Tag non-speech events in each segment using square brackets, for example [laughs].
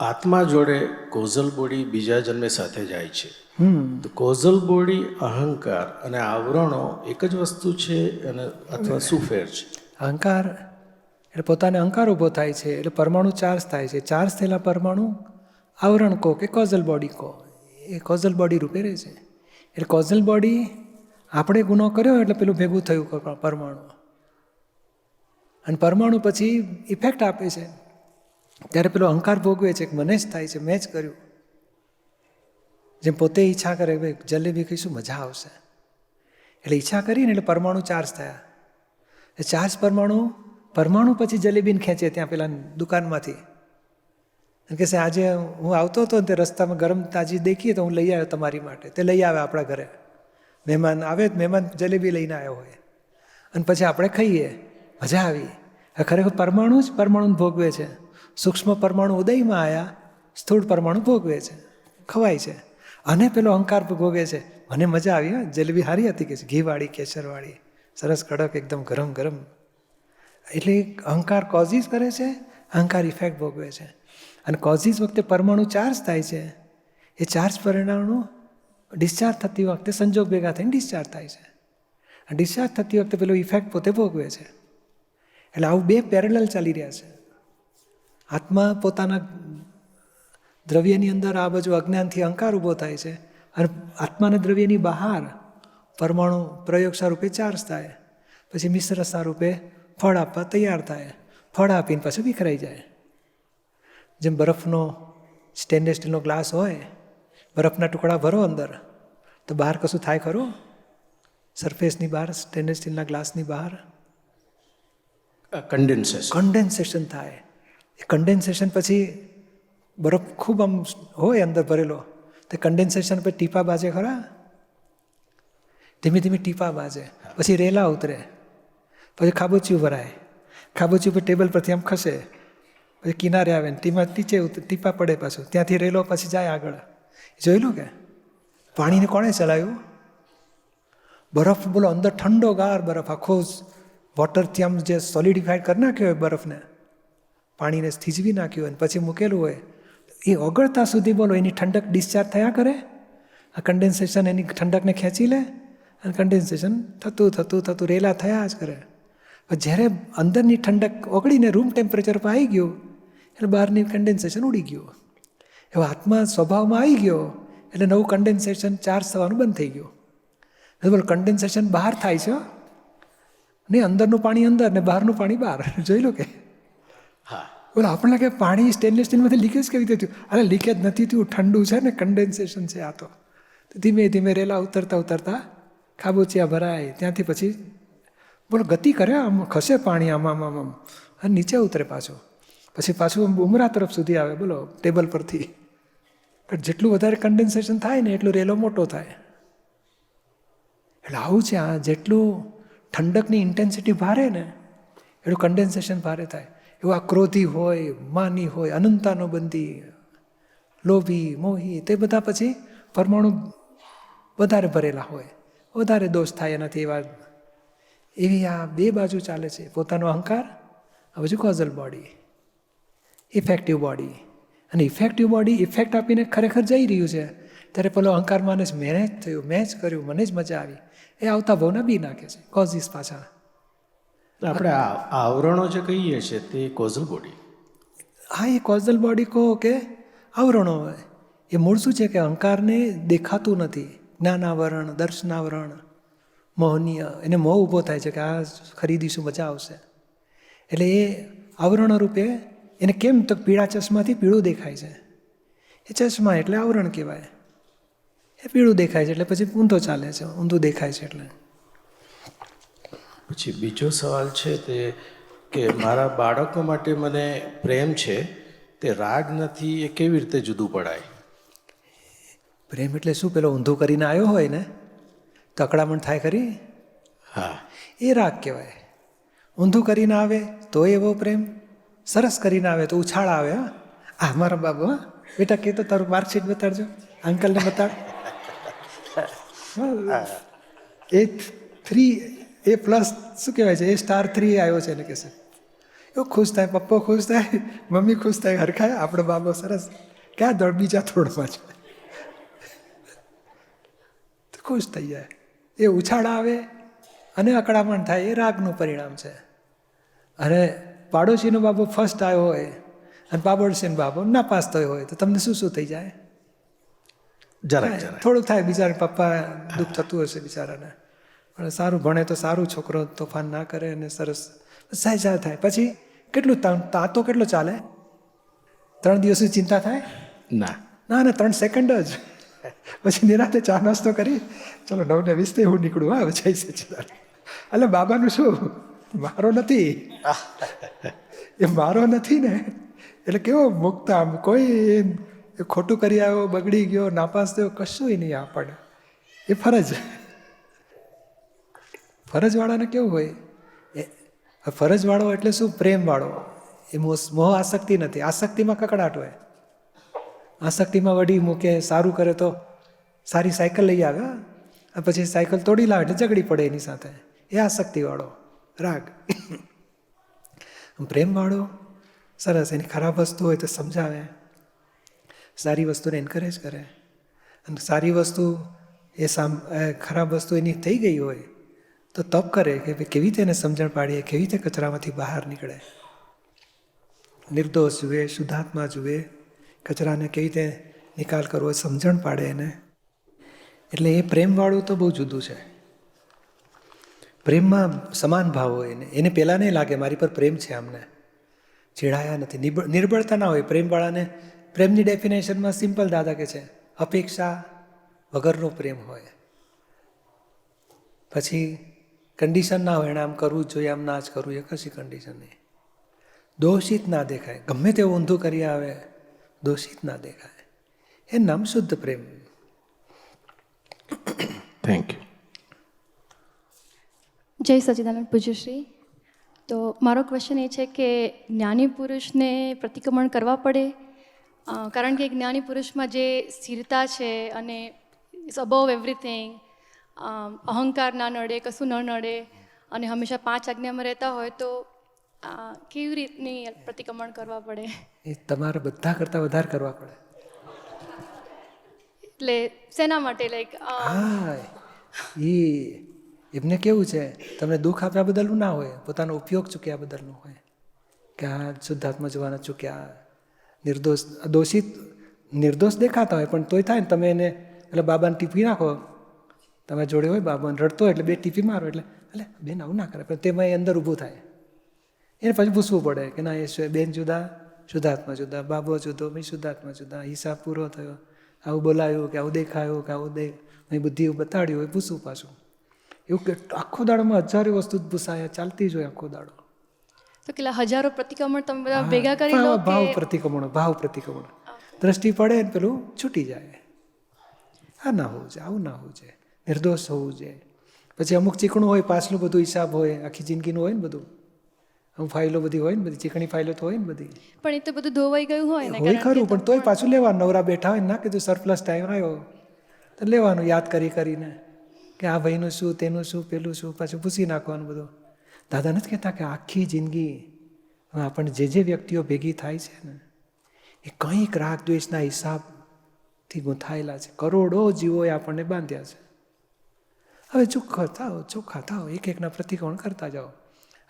આત્મા જોડે causal body બીજા જન્મે સાથે જાય છે. તો કોઝલ બોડી અહંકાર અને આવરણો એક જ વસ્તુ છે અને અથવા શું ફેર છે? અહંકાર એટલે પોતાને અહંકાર ઊભો થાય છે એટલે પરમાણુ ચાર્જ થાય છે. ચાર્જ થયેલા પરમાણુ આવરણ કહો કે કોઝલ બોડી કહો. એ કોઝલ બોડી રૂપે રહે છે. એટલે કોઝલ બોડી આપણે ગુનો કર્યો એટલે પેલું ભેગું થયું પર- પરમાણુ. અને પરમાણુ પછી ઇફેક્ટ આપે છે. ત્યારે પેલો અહંકાર ભોગવે છે કે મને જ થાય છે, મેં જ કર્યું. જેમ પોતે ઈચ્છા કરે ભાઈ જલેબી ખાઈશું, મજા આવશે. એટલે ઈચ્છા કરીને એટલે પરમાણુ ચાર્જ થયા. એ ચાર્જ પરમાણુ પરમાણુ પછી જલેબીને ખેંચે ત્યાં પેલા દુકાનમાંથી. કે આજે હું આવતો હતો તે રસ્તામાં ગરમ તાજી દેખીએ તો હું લઈ આવ્યો તમારી માટે. તે લઈ આવે આપણા ઘરે. મહેમાન આવે મહેમાન જલેબી લઈને આવ્યો હોય. અને પછી આપણે ખાઈએ. મજા આવી. ખરેખર પરમાણુ જ પરમાણુ ભોગવે છે. સૂક્ષ્મ પરમાણુ ઉદયમાં આવ્યા સ્થૂળ પરમાણુ ભોગવે છે, ખવાય છે. અને પેલો અહંકાર ભોગવે છે. મને મજા આવી, હા, જલેબી સારી હતી કે છે? ઘીવાળી, કેસરવાળી, સરસ કડક, એકદમ ગરમ ગરમ. એટલે અહંકાર કોઝિસ કરે છે અહંકાર ઇફેક્ટ ભોગવે છે. અને કોઝિસ વખતે પરમાણુ ચાર્જ થાય છે. એ ચાર્જ પરિણામો ડિસ્ચાર્જ થતી વખતે સંજોગ ભેગા થઈને ડિસ્ચાર્જ થાય છે. ડિસ્ચાર્જ થતી વખતે પેલો ઇફેક્ટ પોતે ભોગવે છે. એટલે આવું બે પેરેલલ ચાલી રહ્યા છે. આત્મા પોતાના દ્રવ્યની અંદર આ બાજુ અજ્ઞાનથી અહંકાર ઊભો થાય છે અને આત્માના દ્રવ્યની બહાર પરમાણુ પ્રયોગ સ્વરૂપે ચાર્જ થાય. પછી મિશ્ર રૂપે ફળ આપવા તૈયાર થાય. ફળ આપીને પાછું વિખરાઈ જાય. જેમ બરફનો સ્ટેનલેસ સ્ટીલનો ગ્લાસ હોય બરફના ટુકડા ભરો અંદર તો બહાર કશું થાય ખરું? સરફેસની બહાર સ્ટેનલેસ સ્ટીલના ગ્લાસની બહાર? કન્ડેન્સેશન કન્ડેન્સેશન થાય. એ કન્ડેન્સેશન પછી બરફ ખૂબ આમ હોય અંદર ભરેલો. તે કન્ડેન્સેશન પર ટીપા બાજે ખરા? ધીમે ધીમે ટીપા બાજે. પછી રેલા ઉતરે. પછી ખાબોચિયું ભરાય. ખાબોચિયું પર ટેબલ પરથી આમ ખસે. પછી કિનારે આવે ને ટીમાં નીચે ટીપા પડે પાછું. ત્યાંથી રેલો પછી જાય આગળ. જોયેલું કે? પાણીને કોણે ચલાવ્યું? બરફ બોલો, અંદર ઠંડો ગાર બરફ. આખો વોટરથી આમ જે સોલિડિફાઈડ કરી નાખ્યો હોય બરફને. પાણીને થીજવી નાખ્યું હોય ને પછી મૂકેલું હોય, એ ઓગળતા સુધી બોલો, એની ઠંડક ડિસ્ચાર્જ થયા કરે? આ કન્ડેન્સેશન એની ઠંડકને ખેંચી લે અને કન્ડેન્સેશન થતું થતું થતું રેલા થયા જ કરે. જ્યારે અંદરની ઠંડક ઓગળીને રૂમ ટેમ્પરેચર પર આવી ગયું, એટલે બહારની કન્ડેન્સેશન ઉડી ગયું. એવો આત્મા સ્વભાવમાં આવી ગયો, એટલે નવું કન્ડેન્સેશન ચાર્જ થવાનું બંધ થઈ ગયું. બોલો કન્ડેન્સેશન બહાર થાય છે. નહીં અંદરનું પાણી અંદર ને બહારનું પાણી બહાર. જોઈ લો કે. હા. બોલો, આપણને કે પાણી સ્ટેનલેસ સ્ટીલમાંથી લીકેજ કેવી રીતે થયું? અરે લીકેજ નથી થયું, ઠંડુ છે ને કન્ડેન્સેશન છે આ તો. ધીમે ધીમે રેલા ઉતરતા ઉતરતા ખાબોચિયા ભરાય. ત્યાંથી પછી બોલો, ગતિ કરે આમ, ખસે પાણી આમ આમ આમ આમ. અને નીચે ઉતરે પાછું. પછી પાછું ઉમરા તરફ સુધી આવે. બોલો ટેબલ પરથી. જેટલું વધારે કન્ડેન્સેશન થાય ને એટલું રેલો મોટો થાય. એટલે આવું છે આ. જેટલું ઠંડકની ઇન્ટેન્સિટી ભારે ને, એટલું કન્ડેન્સેશન ભારે થાય. એવું ક્રોધી હોય, માની હોય, અનંતાનો બંધી લોભી, મોહી, તે બધા પછી પરમાણુ વધારે ભરેલા હોય. વધારે દોષ થાય એનાથી એવા. એવી આ બે બાજુ ચાલે છે. પોતાનો અહંકાર, આ બાજુ કોઝલ બોડી ઇફેક્ટિવ બોડી અને ઇફેક્ટિવ બોડી ઇફેક્ટ આપીને ખરેખર જઈ રહ્યું છે. ત્યારે પેલો અહંકાર માને મેં જ થયું, મેં જ કર્યું, મને જ મજા આવી. એ આવતા ભાવના બી નાખે છે. કોઝિસ પાછા. આપણે આવરણો જે કહીએ છીએ તે કોઝલ બોડી હા, એ કોઝલ બોડી કહો કે આવરણો હોય. એ મૂળ શું છે કે અહંકારને દેખાતું નથી. જ્ઞાનાવરણ, દર્શનાવરણ, મોહનીય, એને મોહ ઊભો થાય છે કે આ ખરીદીશું મજા આવશે. એટલે એ આવરણ રૂપે એને કેમ તો પીળા ચશ્માથી પીળું દેખાય છે. એ ચશ્મા એટલે આવરણ કહેવાય. એ પીળું દેખાય છે એટલે પછી ઊંધો ચાલે છે, ઊંધું દેખાય છે એટલે. પછી બીજો સવાલ છે તે કે મારા બાળકો માટે મને પ્રેમ છે તે રાગ નથી એ કેવી રીતે જુદું પડાય? પ્રેમ એટલે શું? પેલો ઊંધું કરીને આવ્યો હોય ને તકડામણ થાય ખરી? હા. એ રાગ કહેવાય. ઊંધું કરીને આવે તો એવો પ્રેમ સરસ કરીને આવે તો ઉછાળ આવે હા. આ મારા બાબુ હા. બેટા કે તો તારું માર્કશીટ બતાડજો. અંકલને બતાડ. [laughs] એ થ્રી એ પ્લસ શું કહેવાય છે? એ સ્ટાર થ્રી આવ્યો છે એને કહેશે એવું ખુશ થાય પપ્પો ખુશ થાય મમ્મી ખુશ થાય હરખાય આપણો બાબો સરસ. ક્યાં દળ બીજા થોડમાં છે? તો ખુશ થઈ જાય. એ ઉછાળ આવે અને અકળામણ થાય એ રાગનું પરિણામ છે. અને પાડોશીનો બાબો ફર્સ્ટ આવ્યો હોય અને પાડોશીનો બાબો ના પાસ થયો હોય તો તમને શું શું થઈ જાય? જરાય થોડુંક થાય બિચારા પપ્પા દુઃખ થતું હશે બિચારાને. પણ સારું ભણે તો સારું છોકરો તોફાન ના કરે અને સરસ સહેજા થાય. પછી કેટલું તા- તાતો કેટલો ચાલે? ત્રણ દિવસની ચિંતા થાય? ના. ના ના ત્રણ સેકન્ડ જ. પછી નિરાતે ચા નાસ્તો કરી. ચલો નવ ને વીસ હું નીકળું હા જઈ છે એટલે બાબાનું શું? મારો નથી. એ મારો નથી ને. એટલે કેવો મુક્ત આમ કોઈ ખોટું કરી આવ્યો બગડી ગયો નાપાસ થયો કશું નહીં આપણને. એ ફરજ. ફરજવાળાને કેવું હોય? એ ફરજવાળો એટલે શું? પ્રેમવાળો. એ મોહ આસક્તિ નથી. આસક્તિમાં કકડાટ હોય. આસક્તિમાં વડી મૂકે, સારું કરે તો સારી સાયકલ લઈ આવે. અને પછી સાયકલ તોડી લાવે એટલે ઝઘડી પડે એની સાથે. એ આસક્તિવાળો. રાગ. પ્રેમવાળો? સરસ. એની ખરાબ વસ્તુ હોય તો સમજાવે. સારી વસ્તુને એન્કરેજ કરે. અને સારી વસ્તુ એ સામ ખરાબ વસ્તુ એની થઈ ગઈ હોય તો તપ કરે કે કેવી રીતે એને સમજણ પાડીએ, કેવી રીતે કચરામાંથી બહાર નીકળે? નિર્દોષ જુએ, શુદ્ધાત્મા જુએ, કચરાને કેવી રીતે નિકાલ કરવો, સમજણ પાડે એને. એટલે એ પ્રેમવાળું તો બહુ જુદું છે. પ્રેમમાં સમાન ભાવ હોય એને. એને પહેલાં નહીં લાગે મારી પર પ્રેમ છે આમને. ચીડાયા નથી. નિર્બળતા ના હોય. પ્રેમવાળાને પ્રેમની ડેફિનેશનમાં સિમ્પલ દાદા કે છે, અપેક્ષા વગરનો પ્રેમ હોય. પછી કન્ડિશન ના હોય એને આમ કરવું જ જોઈએ આમ ના જ કરવું એ કશી કન્ડિશન નહીં. દોષિત ના દેખાય. ગમે તેવું ઊંધું કરી આવે દોષિત ના દેખાય. એ નામ શુદ્ધ પ્રેમ. થેન્ક યુ જય સચિદાનંદ પૂજ્યશ્રી. તો મારો ક્વેશ્ચન એ છે કે જ્ઞાની પુરુષને પ્રતિક્રમણ કરવા પડે? કારણ કે જ્ઞાની પુરુષમાં જે સ્થિરતા છે અને ઇટ્સ અબવ એવરીથિંગ અહંકાર ના નડે કશું ન નડે અને હંમેશા પાંચ આજ્ઞામાં રહેતા હોય તો કેવી રીતની પ્રતિક્રમણ કરવા પડે? એ તમારે બધા કરતાં વધારે કરવા પડે. એટલે શેના માટે? લાઈક હા એ એમને કેવું છે તમને દુઃખ આપ્યા બદલનું ના હોય પોતાનો ઉપયોગ ચૂક્યા બદલનું હોય કે આ શુદ્ધાત્મા જોવાના ચૂક્યા નિર્દોષ દોષિત નિર્દોષ દેખાતા હોય પણ તોય થાય ને તમે એને એટલે બાબાને ટીપી નાખો તમે જોડે હોય બાબા રડતો એટલે બે ટીપી મારો એટલે એટલે બેન આવું ના કરે. પણ તેમાં એ અંદર ઊભું થાય. એને પછી પૂછવું પડે કે ના એ શું બેન જુદા શુદ્ધાત્મા જુદા બાબો જુદો મેં શુદ્ધાત્મા જુદા હિસાબ પૂરો થયો આવું બોલાયું કે આવું દેખાયું કે આવું દે મેં બુદ્ધિ બતાડ્યું એ પૂછવું પાછું. એવું કે આખો દાડોમાં હજારો વસ્તુ જ પૂછાય ચાલતી જ હોય આખો દાડો. તો કેટલા હજારો પ્રતિક્રમણ તમે બધા ભેગા કરી ભાવ- લો ભાવ પ્રતિક્રમણ ભાવ પ્રતિક્રમણ. દ્રષ્ટિ પડે ને પેલું છૂટી જાય. આ ના હોવું જોઈએ આવું ના હોવું છે નિર્દોષ હોવું જોઈએ. પછી અમુક ચીકણું હોય પાછલું બધું હિસાબ હોય આખી જિંદગીનું હોય ને બધું. અમુક ફાઇલો બધી હોય ને બધી ચીકણી ફાઇલો તો હોય ને બધી. પણ એ તો બધું ધોવાઈ ગયું હોય ને હોય ખરું પણ તોય પાછું લેવાનું. નવરા બેઠા હોય ને કીધું સરપ્લસ ટાઈમ આવ્યો તો લેવાનું યાદ કરી કરીને. કે આ ભાઈનું શું તેનું શું પેલું શું પાછું પૂછી નાખવાનું બધું. દાદા નથી કહેતા કે આખી જિંદગી આપણને જે જે વ્યક્તિઓ ભેગી થાય છે ને એ કંઈક રાગ દ્વેષના હિસાબથી ગૂંથાયેલા છે. કરોડો જીવોએ આપણને બાંધ્યા છે. હવે ચોખ્ખા થાઓ ચોખ્ખા થાઓ એક એકના પ્રતિક્રમણ કરતા જાઓ.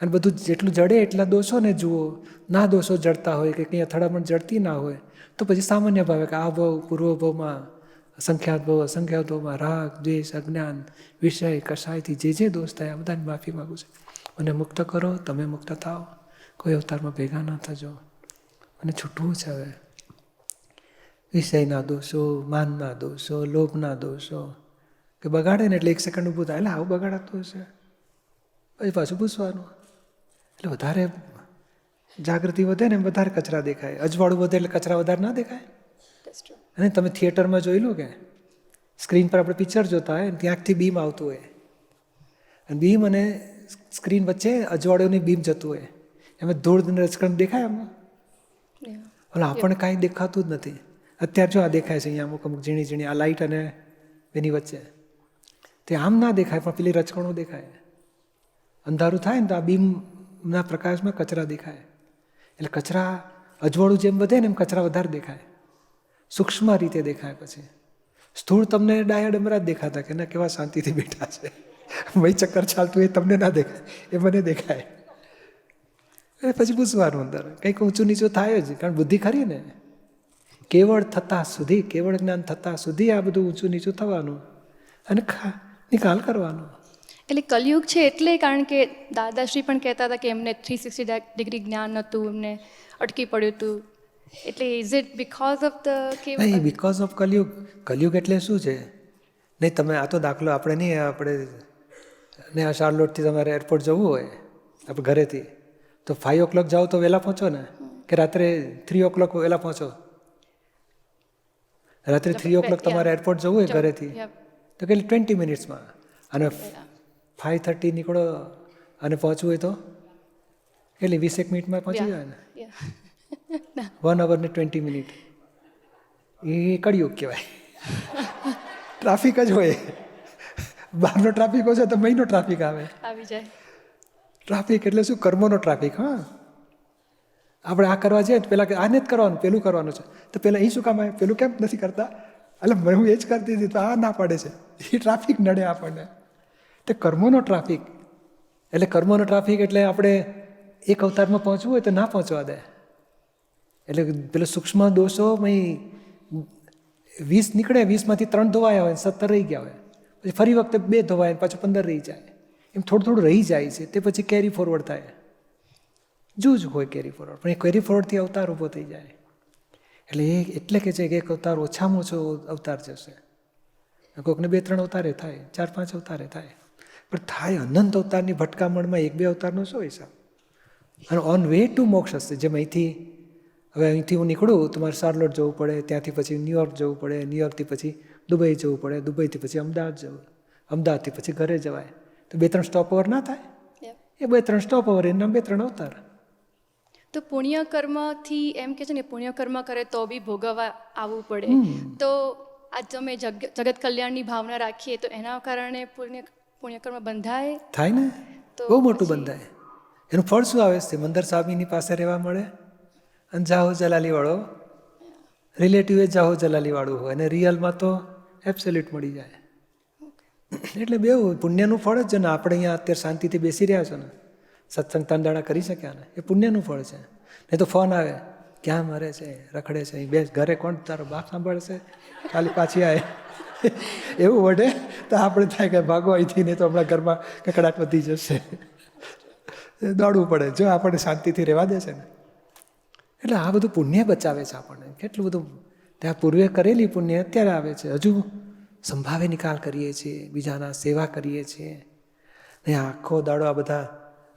અને બધું જેટલું જડે એટલા દોષોને જુઓ. ના દોષો જડતા હોય કે કંઈ અથડામણ જડતી ના હોય, તો પછી સામાન્ય ભાવે કે આ ભાવ પૂર્વ ભાવમાં સંખ્યાત ભાવ અસંખ્યાત ભાવમાં રાગ, દ્વેષ, અજ્ઞાન, વિષય કસાયથી જે જે દોષ થાય આ બધાની માફી માગું છું. મને મુક્ત કરો, તમે મુક્ત થાઓ. કોઈ અવતારમાં ભેગા ના થજો. અને છૂટવું છે હવે. વિષયના દોષો, માનના દોષો, લોભના દોષો કે બગાડે ને એટલે એક સેકન્ડ ઊભું થાય. એટલે આવું બગાડાતું હશે પછી પાછું પૂછવાનું. એટલે વધારે જાગૃતિ વધે ને એમ વધારે કચરા દેખાય. અજવાળું વધે એટલે કચરા વધારે ના દેખાય. અને તમે થિયેટરમાં જોઈ લો કે સ્ક્રીન પર આપણે પિક્ચર જોતા હોય ત્યાંથી બીમ આવતું હોય. અને બીમ અને સ્ક્રીન વચ્ચે અજવાળીઓની બીમ જતું હોય. એમાં ધૂળ ને રચકણ દેખાય એમાં ઓલા આપણને કાંઈ દેખાતું જ નથી. અત્યારે જો આ દેખાય છે અહીંયા અમુક અમુક ઝીણી ઝીણી આ લાઇટ અને એની વચ્ચે. તે આમ ના દેખાય, પણ પેલી રચકણો દેખાય. અંધારું થાય ને તો આ બીમના પ્રકાશમાં કચરા દેખાય. એટલે કચરા અજવાળું જેમ વધે ને એમ કચરા વધારે દેખાય. સૂક્ષ્મ રીતે દેખાય પછી. સ્થૂળ તમને ડાયા ડમરા જ દેખાતા કે ના, કેવા શાંતિથી બેઠા છે. ભાઈ ચક્કર ચાલતું એ તમને ના દેખાય, એ મને દેખાય. અને પછી પૂછવાનું અંદર, કંઈક ઊંચું નીચું થાય જ, કારણ બુદ્ધિ ખરી ને. કેવળ થતાં સુધી, કેવળ જ્ઞાન થતાં સુધી આ બધું ઊંચું નીચું થવાનું. અને ખા નિકાલ કરવાનો. એટલે કલયુગ છે એટલે કારણ કે દાદાશ્રી પણ કહેતા હતા કે એમને થ્રી સિક્સટી ડિગ્રી જ્ઞાન હતું એમને અટકી પડ્યું હતું. એટલે is it because of the કે નહીં બિકોઝ ઓફ કલયુગ. કલયુગ એટલે શું છે? નહીં તમે આ તો દાખલો આપણે નહીં આપણે ને આ શાર્લોટથી તમારે એરપોર્ટ જવું હોય આપણે ઘરેથી. તો ફાઇવ ઓ ક્લોક જાઓ તો વહેલા પહોંચો ને? કે રાત્રે થ્રી ઓ ક્લોક વહેલા પહોંચો? રાત્રે થ્રી ઓ ક્લોક તમારે એરપોર્ટ જવું હોય ઘરેથી. તો કે ટ્વેન્ટી મિનિટ્સમાં. અને ફાઇવ થર્ટી નીકળો અને પહોંચવું હોય તો? એટલે વીસેક મિનિટમાં પહોંચી જાય ને? વન [laughs] અવર ને ટ્વેન્ટી મિનિટ એ કળિયુગ કહેવાય. ટ્રાફિક જ હોય. બહારનો ટ્રાફિક હોય તો મહિનો ટ્રાફિક આવે. આવી જાય. ટ્રાફિક એટલે શું? કર્મોનો ટ્રાફિક હા. આપણે આ કરવા જઈએ પેલા આને જ કરવાનું પેલું કરવાનું છે. તો પહેલાં અહીં શું કામ આવે? પેલું કેમ નથી કરતા? એટલે હું એ જ કરતી હતી, તો આ ના પાડે છે. એ ટ્રાફિક નડે આપણને. તે કર્મોનો ટ્રાફિક એટલે કર્મોનો ટ્રાફિક એટલે આપણે એક અવતારમાં પહોંચવું હોય તો ના પહોંચવા દે. એટલે પેલો સૂક્ષ્મ દોષો વીસ નીકળે, વીસમાંથી ત્રણ ધોવાયા હોય સત્તર રહી ગયા હોય. પછી ફરી વખતે બે ધોવાય પાછું પંદર રહી જાય. એમ થોડું થોડું રહી જાય છે. તે પછી કેરી ફોરવર્ડ થાય. જૂજ હોય કેરી ફોરવર્ડ પણ એ કેરી ફોરવર્ડથી અવતાર ઊભો થઈ જાય. એટલે એ એટલે કે છે કે એક અવતાર ઓછામાં ઓછો અવતાર જશે. કોઈકને બે ત્રણ અવતારે થાય ચાર પાંચ અવતારે થાય. પણ થાય અનંત અવતારની ભટકામણમાં એક બે અવતારનો શું હિસાબ? અને ઓન વે ટુ મોક્ષ હશે. જેમ અહીંથી હવે અહીંથી હું નીકળું તો મારે શાર્લોટ જવું પડે ત્યાંથી પછી ન્યુયોર્ક જવું પડે ન્યુયોર્કથી પછી દુબઈ જવું પડે દુબઈથી પછી અમદાવાદ જવું અમદાવાદથી પછી ઘરે જવાય. તો બે ત્રણ સ્ટોપ ઓવર ના થાય? એ બે ત્રણ સ્ટોપ ઓવર એના બે ત્રણ અવતાર. તો પુણ્યકર્મથી એમ કે છે ને પુણ્યકર્મ કરે તો બી ભોગવવા આવવું પડે. તો આ તમે જગ જગત કલ્યાણની ભાવના રાખીએ તો એના કારણે પુણ્ય પુણ્યકર્મ બંધાય. થાય ને? તો બહુ મોટું બંધાય. એનું ફળ શું આવે છે? મંદર સ્વામીની પાસે રહેવા મળે? અને જાહો જલાલીવાળો રિલેટિવે જાહો જલાલીવાળું હોય અને રિયલમાં તો એબ્સોલ્યુટ મળી જાય. એટલે બે પુણ્યનું ફળ જ છે ને આપણે અહીંયા અત્યારે શાંતિથી બેસી રહ્યા છો ને. સત્સંગ તાંડાળા કરી શક્યા ને? એ પુણ્યનું ફળ છે. નહીં તો ફોન આવે, ક્યાં મરે છે? રખડે છે? બે ઘરે કોણ તારો બાપ સાંભળશે? ખાલી પાછી આવે [laughs] એવું વડે તો આપણે થાય કે ભાગો અહીંથી, નહીં તો હમણાં ઘરમાં કકડાટ વધી જશે. [laughs] દોડવું પડે. જો આપણે શાંતિથી રહેવા દે છે ને. એટલે આ બધું પુણ્ય બચાવે છે આપણને. કેટલું બધું ત્યાં પૂર્વે કરેલી પુણ્ય અત્યારે આવે છે. હજુ સંભાવે નિકાલ કરીએ છીએ, બીજાના સેવા કરીએ છીએ. ને આખો દાડો આ બધા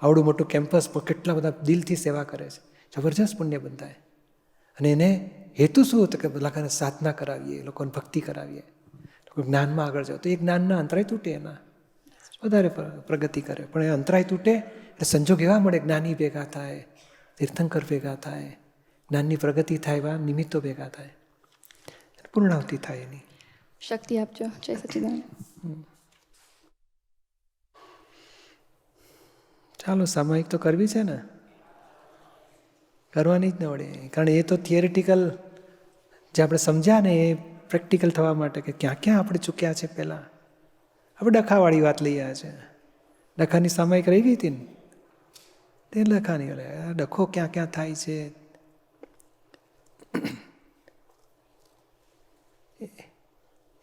આવડું મોટું કેમ્પસ કેટલા બધા દિલથી સેવા કરે છે. જબરજસ્ત પુણ્ય બંધાય. અને એને હેતુ શું હતો કે લોકોને સાધના કરાવીએ લોકોને ભક્તિ કરાવીએ. લોકો જ્ઞાનમાં આગળ જાઓ તો એ જ્ઞાનના અંતરાય તૂટે એના. વધારે પ્રગતિ કરે. પણ એ અંતરાય તૂટે એટલે સંજોગ એવા મળે જ્ઞાની ભેગા થાય તીર્થંકર ભેગા થાય જ્ઞાનની પ્રગતિ થાય એવા નિમિત્તો ભેગા થાય. પૂર્ણાવતી થાય એની. શક્તિ આપજો. જય સચિદાનંદ. ચાલો સામાયિક તો કરવી છે ને? કરવાની જ ન વળે. કારણ એ તો થિયરિટિકલ જે આપણે સમજ્યા ને, એ પ્રેક્ટિકલ થવા માટે કે ક્યાં ક્યાં આપણે ચૂક્યા છે પહેલાં. આપણે ડખાવાળી વાત લઈ આવ્યા છે. ડખાની સામાયિક રહી ગઈ હતી ને? તે ડખાની ડખો ક્યાં ક્યાં થાય છે?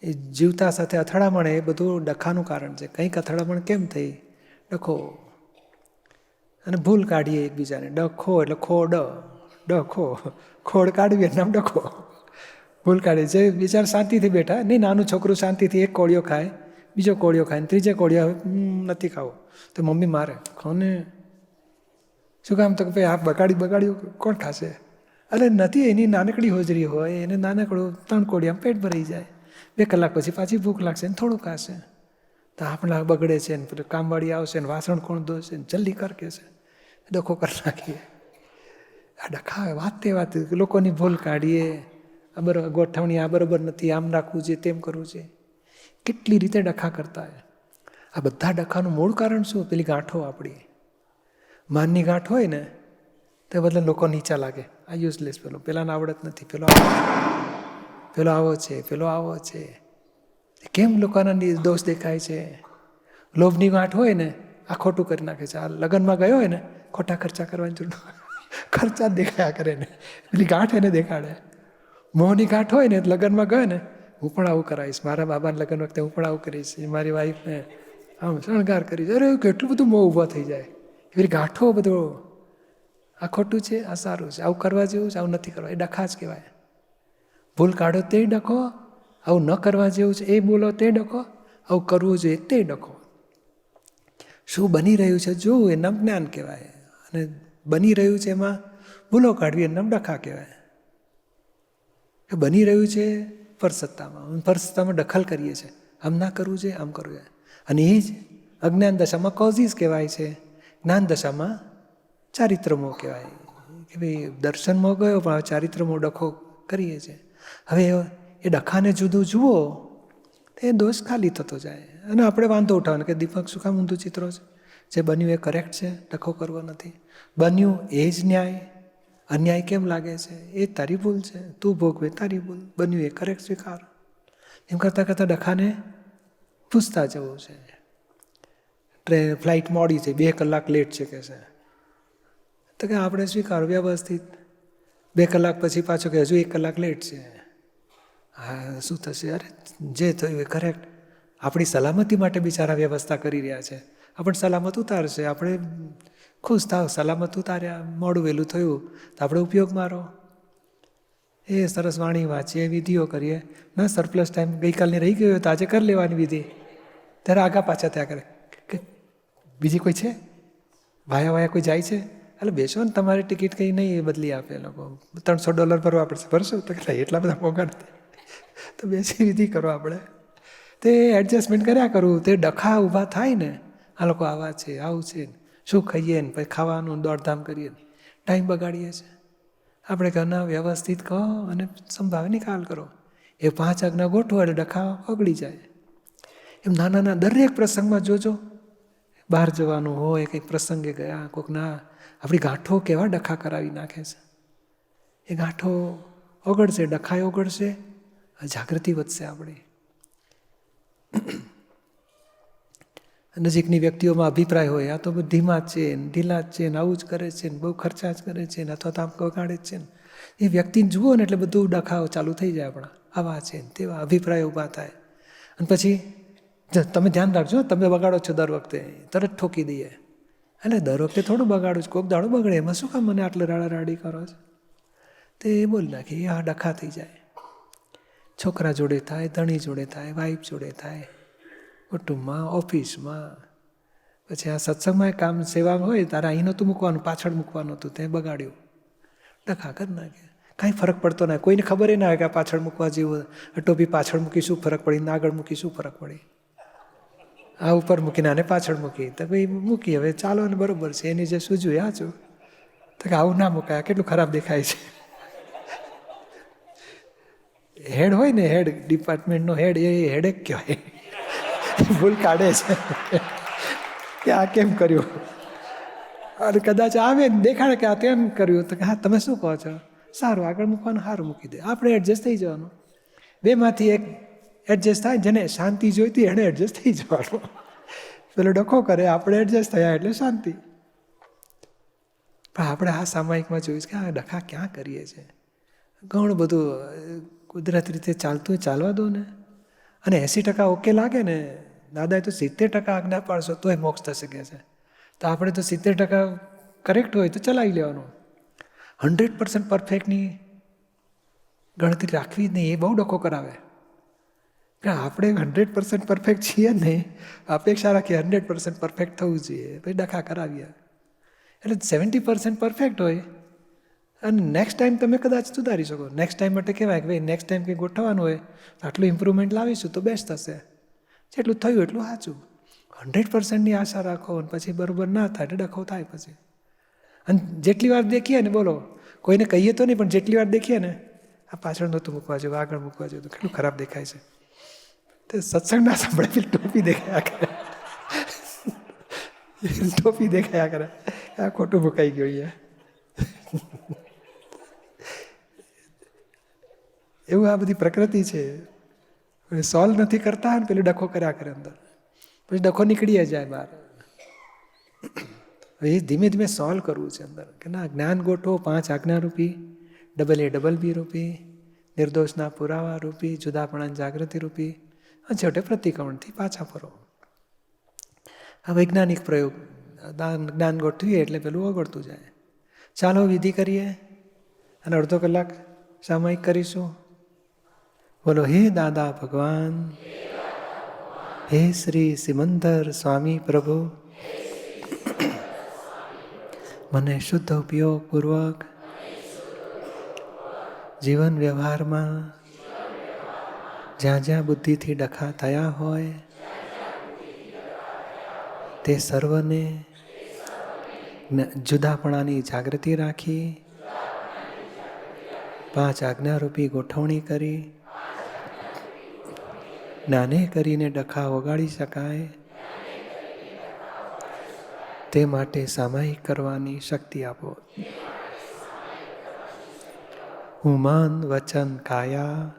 એ જીવતા સાથે અથડામણ એ બધું ડખાનું કારણ છે. કંઈક અથડામણ કેમ થઈ? ડખો અને ભૂલ કાઢીએ એકબીજાને. ડખો એટલે ખો, ડ. ડખો ખોડ કાઢવી નામ ડખો ભૂલ કાઢીએ. જે બિચાર શાંતિથી બેઠા, નહીં, નાનું છોકરું શાંતિથી એક કોળિયો ખાય, બીજો કોળિયો ખાય, ને ત્રીજે કોળિયો નથી ખાવો. તો મમ્મી મારે કોને શું કામ તો કે ભાઈ, આ બગાડી, બગાડ્યું, કોણ ખાશે? અરે નથી, એની નાનકડી હોજરી હોય, એને નાનકડું ત્રણ કોળિયામાં પેટ ભરાઈ જાય. બે કલાક પછી પાછી ભૂખ લાગશે ને થોડું ખાશે. તો આપણા બગડે છે ને, પેલું કામવાળી આવશે ને, વાસણ કોણ ધોશે ને, જલ્દી કર કે છે. ડખો કરી નાખીએ. આ ડખા વાત વાત, લોકોની ભૂલ કાઢીએ. આ બરાબર ગોઠવણી આ બરાબર નથી, આમ રાખવું છે, તેમ કરવું છે. કેટલી રીતે ડખા કરતા આ બધા ડખાનું મૂળ કારણ શું? પેલી ગાંઠો આપણી માનની ગાંઠ હોય ને, તે બદલે લોકો નીચા લાગે. આ યુઝલેસ પેલો. પેલાને આવડત નથી. પેલો પેલો આવો છે. પેલો આવો છે. કેમ લોકોના દોષ દેખાય છે? લોભની ગાંઠ હોય ને આ ખોટું કરી નાખે છે. આ લગ્નમાં ગયો હોય ને, ખોટા ખર્ચા કરવાની જરૂર ખર્ચા દેખાયા કરે ને. પેલી ગાંઠ એને દેખાડે. મોહની ગાંઠ હોય ને લગ્નમાં ગયો ને, હું પણ આવું કરાવીશ. મારા બાબાના લગ્ન વખતે હું પણ આવું કરીશ. મારી વાઈફને આમ શણગાર કરીશ અરે કેટલું બધું મોં ઊભા થઈ જાય. એવી ગાંઠો બધો. આ ખોટું છે, આ સારું છે. આવું કરવા જેવું છે, આવું નથી કરવા. એ ડખા જ કહેવાય. ભૂલ કાઢો તે ડખો, આવું ન કરવા જેવું છે, એ બોલો તે ડખો, આવું કરવું જોઈએ તે ડખો. શું બની રહ્યું છે? જોવું એ જ્ઞાન કહેવાય. અને બની રહ્યું છે એમાં ભૂલો કાઢવી એ નમ ડખા કહેવાય. કે બની રહ્યું છે પરસત્તામાં પરસત્તામાં દખલ કરીએ છીએ. આમ ના કરવું છે આમ કરવું છે અને એ જ અજ્ઞાન દશામાં કોઝીસ કહેવાય છે. જ્ઞાન દશામાં ચારિત્રમો કહેવાય. કે ભાઈ દર્શનમાં ગયો, પણ હવે ચારિત્રમો ડખો કરીએ છીએ. હવે એ ડખાને જુદું જુઓ, તો એ દોષ ખાલી થતો જાય. અને આપણે વાંધો ઉઠાવવાનો કે દીપક શું કામ ઊંધું ચિત્રો છે? જે બન્યું એ કરેક્ટ છે, ડખો કરવો નથી. બન્યું એ જ ન્યાય. અન્યાય કેમ લાગે છે? એ તારી ભૂલ છે. તું ભોગવે તારી ભૂલ. બન્યું એ કરેક્ટ સ્વીકાર. એમ કરતાં કરતાં ડખાને પૂછતા જવું છે. ટ્રેન ફ્લાઇટ મોડી છે, બે કલાક લેટ છે કે છે. તો કે આપણે સ્વીકાર વ્યવસ્થિત. બે કલાક પછી પાછો કે હજુ એક કલાક લેટ છે. હા, શું થશે? અરે, જે થયું એ કરેક્ટ આપણી સલામતી માટે બિચારા વ્યવસ્થા કરી રહ્યા છે. આપણને સલામત ઉતારશે, આપણે ખુશ થાવ, સલામત ઉતાર્યા, મોડું વહેલું થયું, તો આપણે ઉપયોગ મારો. એ સરસ વાણી વાંચીએ, વિધિઓ કરીએ. ના સરપ્લસ ટાઈમ ગઈકાલની રહી ગયો તો આજે કરી લેવાની વિધિ. ત્યારે આગા પાછા થયા કરે. કે બીજી કોઈ છે? વાયા વાયા કોઈ જાય છે? એટલે બેસો ને, તમારી ટિકિટ કંઈ નહીં, એ બદલી આપે એ લોકો. ત્રણસો ડોલર ભરવા પડશે. ભરશો? તો કેટલા, એટલા બધા મોંઘા તો બેસી વિધિ કરો આપણે. તે એડજસ્ટમેન્ટ કર્યા કરવું તે ડખા ઊભા થાય ને, આ લોકો આવા છે, આવું છે શું ખાઈએ ને, પછી ખાવાનું, દોડધામ કરીએ ને. ટાઈમ બગાડીએ છીએ આપણે ઘરના વ્યવસ્થિત કહો અને સંભાવે નિકાલ કરો. એ પાંચ આજ્ઞા ગોઠવો એટલે ડખા ઓગળી જાય. એમ નાના નાના દરેક પ્રસંગમાં જોજો. બહાર જવાનું હોય, કંઈક પ્રસંગે ગયા કોઈકના આપણી ગાંઠો કેવા ડખા કરાવી નાખે છે. એ ગાંઠો ઓગળશે, ડખાય ઓગળશે જાગૃતિ વધશે આપણી. નજીકની વ્યક્તિઓમાં અભિપ્રાય હોય, આ તો ધીમા છે, ને ઢીલા છે, ને આવું જ કરે છે, ને બહુ ખર્ચા જ કરે છે, ને અથવા તો આમ વગાડે જ છે, ને. એ વ્યક્તિને જુઓ ને એટલે બધું ડખાઓ ચાલુ થઈ જાય આપણા. આવા છે, ને તેવા અભિપ્રાય ઊભા થાય. અને પછી તમે ધ્યાન રાખજો, તમે બગાડો છો દર વખતે, તરત ઠોકી દઈએ. એટલે દર વખતે થોડું બગાડું છું, કોક દાડો બગડે, એમાં શું કામ મને આટલે રાડા રાડી કરો છો? તે બોલી નાખી આ ડખા થઈ જાય. છોકરા જોડે થાય, ધણી જોડે થાય વાઈફ જોડે થાય, કુટુંબમાં, ઓફિસમાં. પછી આ સત્સંગમાં કામ સેવામાં હોય, તારે અહીં નહોતું મૂકવાનું, પાછળ મૂકવાનું હતું, તે બગાડ્યું. ડખા કર નાખે. કાંઈ ફરક પડતો ના, કોઈને ખબર ના હોય કે આ પાછળ મૂકવા જેવું ટોપી પાછળ મૂકી શું ફરક પડી, ને આગળ મૂકી શું ફરક પડી? આ ઉપર મૂકીને આને પાછળ મૂકી. તો ભાઈ મૂકી, હવે ચાલો ને બરોબર છે, એની જે સૂજ્યું આ છું તો કે આવું ના મુકાય કેટલું ખરાબ દેખાય છે. હેડ હોય ને હેડ, ડિપાર્ટમેન્ટનો હેડ, એ હેડેક કહેવાય. ભૂલ કાઢે છે. કે આ કેમ કર્યું? અને કદાચ આવે ને દેખાડે કે આ તેમ કર્યું તો કે હા, તમે શું કહો છો? સારું, આગળ મૂકવાનું સારું મૂકી દે. આપણે એડજસ્ટ થઈ જવાનું. બેમાંથી એક એડજસ્ટ થાય, જેને શાંતિ જોઈતી એણે એડજસ્ટ થઈ જવાનું. પેલો ડખો કરે, આપણે એડજસ્ટ થયા એટલે શાંતિ. પણ આપણે આ સામાયિકમાં જોયું છે કે આ ડખા ક્યાં કરીએ છીએ? ઘણું બધું કુદરતી રીતે ચાલતું હોય, ચાલવા દો ને. અને એંસી ટકા ઓકે લાગે ને, દાદાએ તો સિત્તેર ટકા આજ્ઞા પાડશો તોય મોક્ષ થશે કે છે. તો આપણે તો સિત્તેર ટકા કરેક્ટ હોય તો ચલાવી લેવાનું. હંડ્રેડ પર્સન્ટ પરફેક્ટની ગણતરી રાખવી જ નહીં, એ બહુ ડખો કરાવે. કારણ આપણે હંડ્રેડ પર્સન્ટ પરફેક્ટ છીએ ને અપેક્ષા રાખીએ હંડ્રેડ પર્સન્ટ પરફેક્ટ થવું જોઈએ, પછી ડખા કરાવીએ. એટલે સેવન્ટી પર્સન્ટ પરફેક્ટ હોય અને નેક્સ્ટ ટાઈમ તમે કદાચ સુધારી શકો. નેક્સ્ટ ટાઈમ માટે કહેવાય કે ભાઈ નેક્સ્ટ ટાઈમ કંઈ ગોઠવવાનું હોય, આટલું ઇમ્પ્રુવમેન્ટ લાવીશું તો બેસ્ટ થશે. જેટલું થયું એટલું સાચું. હંડ્રેડ પર્સન્ટની આશા રાખો અને પછી બરાબર ના થાય એટલે ડખો થાય પછી. અને જેટલી વાર દેખીએ ને બોલો, કોઈને કહીએ તો નહીં, પણ જેટલી વાર દેખીએ ને, આ પાછળ નહોતું મૂકવા જેવું, આગળ મૂકવા જેવું કેટલું ખરાબ દેખાય છે. તે સત્સંગ ના સાંભળે, પેલી ટોપી દેખાયા કરે ટોપી દેખાયા કરે આ ખોટું મુકાઈ ગયું અહીંયા. એવું આ બધી પ્રકૃતિ છે. સોલ્વ નથી કરતા ને પેલું ડખો કર્યા કરે અંદર. પછી ડખો નીકળી જાય બહાર. એ ધીમે ધીમે સોલ્વ કરવું છે અંદર. કે ના, જ્ઞાન ગોઠવો, પાંચ આજ્ઞા રૂપી ડબલ એ ડબલ બી રૂપી, નિર્દોષના પુરાવા રૂપી, જુદાપણાની જાગૃતિ રૂપી છેવટે પ્રતિક્રમણથી પાછા ફરો. આ વૈજ્ઞાનિક પ્રયોગ. જ્ઞાન ગોઠવીએ એટલે પેલું ઓગળતું જાય. ચાલો વિધિ કરીએ અને અડધો કલાક સામયિક કરીશું. બોલો, હે દાદા ભગવાન, હે શ્રી સિમંદર સ્વામી પ્રભુ, મને શુદ્ધ ઉપયોગપૂર્વક જીવન વ્યવહારમાં જ્યાં જ્યાં બુદ્ધિથી ડખા થયા હોય, તે સર્વને જુદાપણાની જાગૃતિ રાખી, પાંચ આજ્ઞારૂપી ગોઠવણી કરી જ્ઞાને કરીને ડખા વગાડી શકાય. તે માટે સામાયિક કરવાની શક્તિ આપો. હું મન વચન કાયા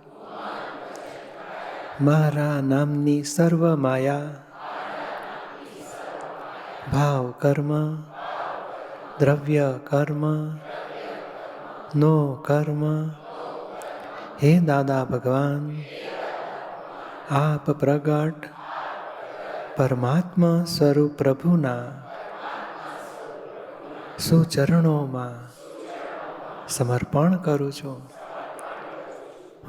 મારા નામની સર્વ માયા. ભાવ કર્મ. દ્રવ્ય કર્મ. નો કર્મ. હે દાદા ભગવાન. આપ પ્રગટ પરમાત્મા સ્વરૂપ પ્રભુના સુચરણોમાં સમર્પણ કરું છું.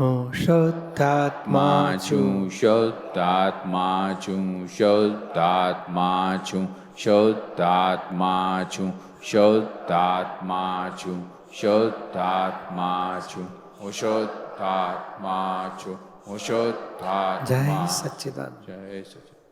હું શુદ્ધાત્મા છું. શુદ્ધાત્મા છું. શુદ્ધાત્મા છું. શુદ્ધાત્મા છું. શુદ્ધાત્મા છું. શુદ્ધાત્મા છું. હું શુદ્ધાત્મા છું. હું જય શુદ્ધાત્મા સચ્ચિદાનંદ. જય સચિદાનંદ